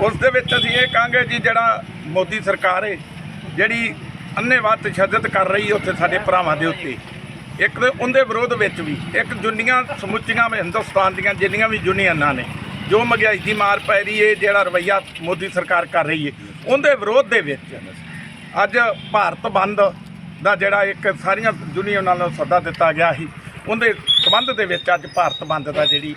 ਉਸ ਦੇ ਵਿੱਚ ਅਸੀਂ ਇਹ ਕਹਾਂਗੇ ਜੀ ਜਿਹੜਾ ਮੋਦੀ ਸਰਕਾਰ ਹੈ ਜਿਹੜੀ ਅੰਨ੍ਹੇਵਾਹ ਤਸ਼ੱਦਦ ਕਰ ਰਹੀ ਉੱਥੇ ਸਾਡੇ ਭਰਾਵਾਂ ਦੇ ਉੱਤੇ। ਇੱਕ ਤੇ ਉਹਦੇ ਵਿਰੋਧ ਵਿੱਚ ਵੀ, ਇੱਕ ਦੁਨੀਆਂ ਸਮੁੱਚੀਆਂ ਹਿੰਦੁਸਤਾਨ ਦੀਆਂ ਜਿੰਨੀਆਂ ਵੀ ਯੂਨੀਅਨਾਂ ਨੇ, ਜੋ ਮਹਿੰਗਾਈ ਦੀ ਮਾਰ ਪੈ ਰਹੀ ਹੈ ਜਿਹੜਾ ਰਵੱਈਆ ਮੋਦੀ ਸਰਕਾਰ ਕਰ ਰਹੀ ਹੈ ਉਹਦੇ ਵਿਰੋਧ ਦੇ ਵਿੱਚ ਅੱਜ ਭਾਰਤ ਬੰਦ ਦਾ ਜਿਹੜਾ ਇੱਕ ਸਾਰੀਆਂ ਯੂਨੀਅਨਾਂ ਨੂੰ ਸੱਦਾ ਦਿੱਤਾ ਗਿਆ ਸੀ, ਉਹਦੇ ਸਬੰਧ ਦੇ ਵਿੱਚ ਅੱਜ ਭਾਰਤ ਬੰਦ ਦਾ ਜਿਹੜੀ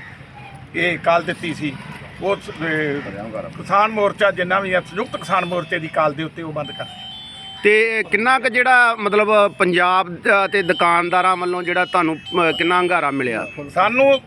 ਇਹ ਕਾਲ ਦਿੱਤੀ ਸੀ। ਉਸ ਅਹ, ਕਿਸਾਨ ਮੋਰਚਾ ਜਿੰਨਾ ਵੀ ਹੈ ਸੰਯੁਕਤ ਕਿਸਾਨ ਮੋਰਚੇ ਦੀ ਕਾਲ ਦੇ ਉੱਤੇ ਉਹ ਬੰਦ ਕਰ ਤੇ ਕਿੰਨਾ ਕੁ ਜਿਹੜਾ ਮਤਲਬ ਪੰਜਾਬ ਦਾ ਤੇ ਦੁਕਾਨਦਾਰਾਂ ਵੱਲੋਂ ਜਿਹੜਾ ਤੁਹਾਨੂੰ ਅ, ਕਿੰਨਾ ਹੰਗਾਰਾ ਮਿਲਿਆ? ਸਾਨੂੰ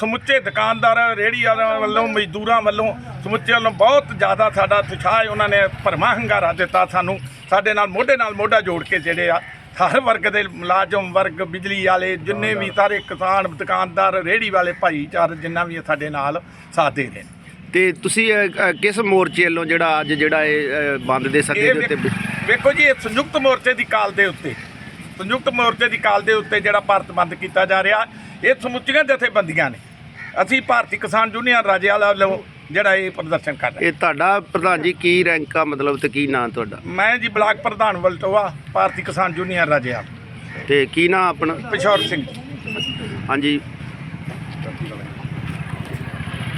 ਸਮੁੱਚੇ ਦੁਕਾਨਦਾਰਾਂ ਰੇਹੜੀ ਵਾਲਿਆਂ ਵੱਲੋਂ ਮਜ਼ਦੂਰਾਂ ਵੱਲੋਂ ਸਮੁੱਚੇ ਵੱਲੋਂ ਬਹੁਤ ਜ਼ਿਆਦਾ ਸਾਡਾ ਉਤਸ਼ਾਹ ਹੈ ਉਹਨਾਂ ਨੇ ਭਰਮਾ ਹੰਗਾਰਾ ਦਿੱਤਾ ਸਾਨੂੰ। ਸਾਡੇ ਨਾਲ ਮੋਢੇ ਨਾਲ ਮੋਢਾ ਜੋੜ ਕੇ ਜਿਹੜੇ ਆ ਹਰ ਵਰਗ ਦੇ ਮੁਲਾਜ਼ਮ ਵਰਗ ਬਿਜਲੀ ਵਾਲੇ ਜਿੰਨੇ ਵੀ ਸਾਰੇ ਕਿਸਾਨ ਦੁਕਾਨਦਾਰ ਰੇਹੜੀ ਵਾਲੇ ਭਾਈਚਾਰ ਜਿੰਨਾ ਵੀ ਹੈ ਸਾਡੇ ਨਾਲ ਸਾਥ ਦੇ ਰਹੇ ਨੇ। ਤੇ ਤੁਸੀਂ ਅ, ਅ, ਕਿਸ ਮੋਰਚੇ ਵੱਲੋਂ ਜਿਹੜਾ ਅੱਜ ਜਿਹੜਾ ਇਹ ਅ, ਬੰਦ ਦੇ ਸੱਦੇ ਇਹ ਦੇ ਉੱਤੇ ਵੇਖ- ਵੇਖੋ ਜੀ ਇਹ ਸੰਯੁਕਤ ਮੋਰਚੇ ਦੀ ਕਾਲ ਦੇ ਉੱਤੇ ਸੰਯੁਕਤ ਮੋਰਚੇ ਦੀ ਕਾਲ ਦੇ ਉੱਤੇ ਜਿਹੜਾ ਭਾਰਤ ਬੰਦ ਕੀਤਾ ਜਾ ਰਿਹਾ ਇਹ ਸਮੁੱਚੀਆਂ ਜਥੇਬੰਦੀਆਂ ਨੇ। ਅਸੀਂ ਭਾਰਤੀ ਕਿਸਾਨ ਯੂਨੀਅਨ ਰਾਜਿਆਲਾ ਵੱਲੋਂ ਜਿਹੜਾ ਇਹ ਪ੍ਰਦਰਸ਼ਨ ਕਰ ਰਹੇ ਇਹ ਤੁਹਾਡਾ ਪ੍ਰਧਾਨ ਜੀ ਕੀ ਰੈਂਕ ਆ ਮਤਲਬ ਤੇ ਕੀ ਨਾਂ ਤੁਹਾਡਾ? ਮੈਂ ਜੀ ਬਲਾਕ ਪ੍ਰਧਾਨ ਵਲਟੋਆ ਭਾਰਤੀ ਕਿਸਾਨ ਯੂਨੀਅਨ ਰਾਜਿਆਲਾ। ਤੇ ਕੀ ਨਾਂ ਆਪਣਾ? ਪਿਸ਼ੌਰ ਸਿੰਘ। ਹਾਂਜੀ।